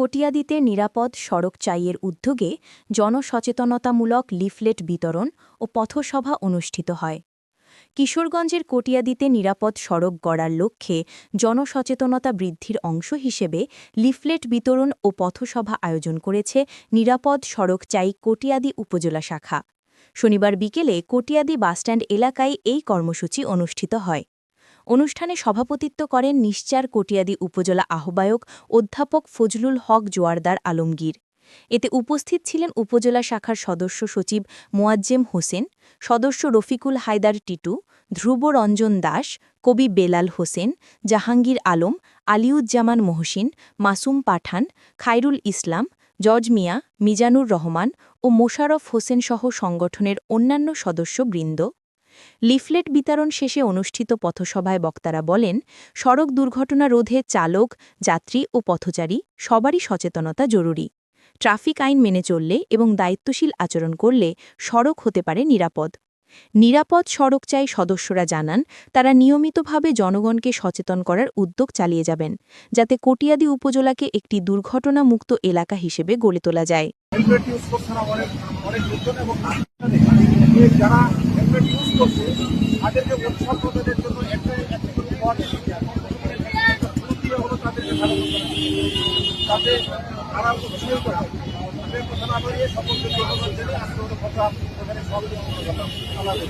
কটিয়াদিতে নিরাপদ সড়ক চাইয়ের উদ্যোগে জনসচেতনতামূলক লিফলেট বিতরণ ও পথসভা অনুষ্ঠিত হয়। কিশোরগঞ্জের কটিয়াদিতে নিরাপদ সড়ক গড়ার লক্ষ্যে জনসচেতনতা বৃদ্ধির অংশ হিসেবে লিফলেট বিতরণ ও পথসভা আয়োজন করেছে নিরাপদ সড়ক চাই কটিয়াদি উপজেলা শাখা। শনিবার বিকেলে কটিয়াদি বাসস্ট্যান্ড এলাকায় এই কর্মসূচি অনুষ্ঠিত হয়। অনুষ্ঠানে সভাপতিত্ব করেন নিশ্চার কটিয়াদি উপজেলা আহ্বায়ক অধ্যাপক ফজলুল হক জোয়ারদার আলমগীর। এতে উপস্থিত ছিলেন উপজেলা শাখার সদস্য সচিব মোয়াজ্জেম হোসেন, সদস্য রফিকুল হায়দার টিটু, ধ্রুব রঞ্জন দাস, কবি বেলাল হোসেন, জাহাঙ্গীর আলম, আলিউজ্জামান মহসিন, মাসুম পাঠান, খায়রুল ইসলাম, জজ মিয়া, মিজানুর রহমান ও মোশারফ হোসেন সহ সংগঠনের অন্যান্য সদস্যবৃন্দ লিফলেট বিতরণ শেষে অনুষ্ঠিত পথসভায় বক্তারা বলেন, সড়ক দুর্ঘটনা রোধে চালক, যাত্রী ও পথচারী সবারই সচেতনতা জরুরি। ট্রাফিক আইন মেনে চললে এবং দায়িত্বশীল আচরণ করলে সড়ক হতে পারে নিরাপদ। নিরাপদ সড়ক চাই সদস্যরা জানান, তারা নিয়মিতভাবে জনগণকে সচেতন করার উদ্যোগ চালিয়ে যাবেন, যাতে কটিয়াদি উপজেলাকে একটি দুর্ঘটনামুক্ত এলাকা হিসেবে গড়ে তোলা যায়। করছে তাদেরকে উৎসাহ প্রদানের জন্য একটা একটা করে পথ হলো তাদেরকে হবে। তারা উৎসাহিত হয়। কথা না বলিয়ে সকলকে কথা এখানে আলাদা